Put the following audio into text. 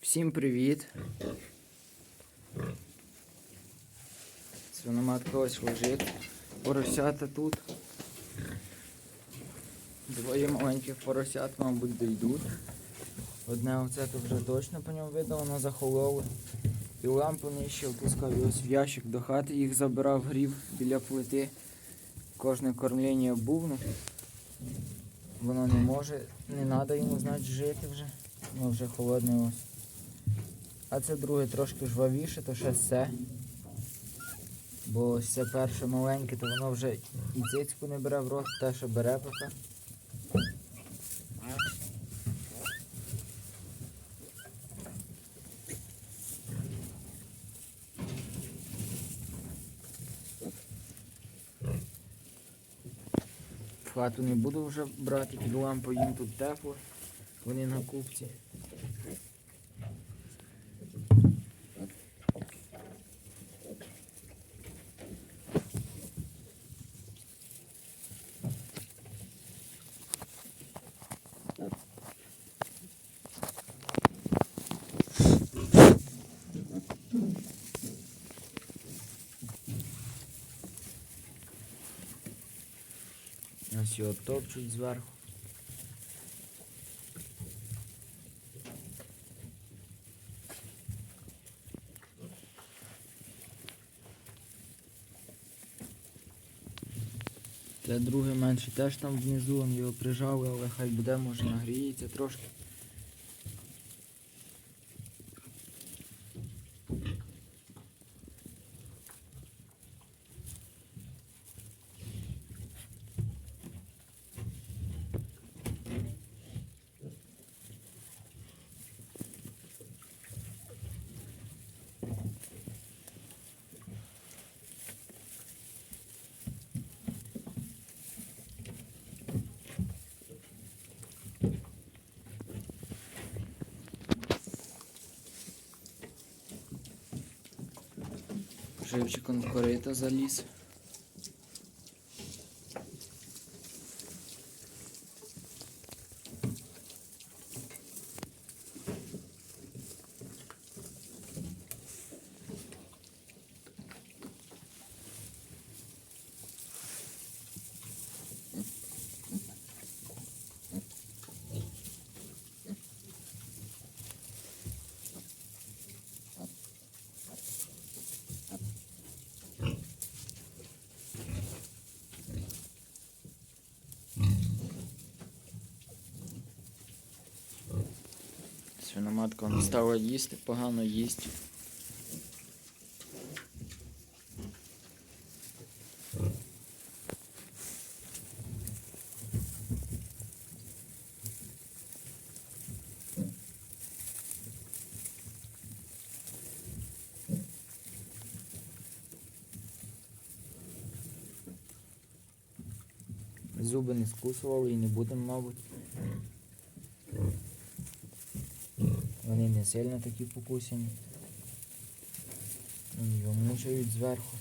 Всім привіт. Свиноматка ось лежить. Поросята тут. Двоє маленьких поросят, мабуть, дійдуть. Одне оце то вже точно по ньому видно, воно захололо. І лампу нижче опускав і ось в ящик до хати їх забирав, грів біля плити. Кожне кормлення бувну. Воно не може, не треба йому, значить, жити вже. Воно вже холодне ось. А це друге трошки жвавіше, то ще все. Бо ось це перше маленьке, то воно вже і цицьку не бере в рот, те, що бере поки. Хату не буду вже брати під лампу, їм тут тепло. Вони на купці. Ось його топчуть зверху. Це друге менше теж там внизу, він його прижали, але хай буде, може нагріється трошки. Живчиком в корито заліз. Свиноматка не стала їсти, погано їсть. Зуби не скусували і не будемо, мабуть. Вони не сильно такі покусені. Його мучають зверху.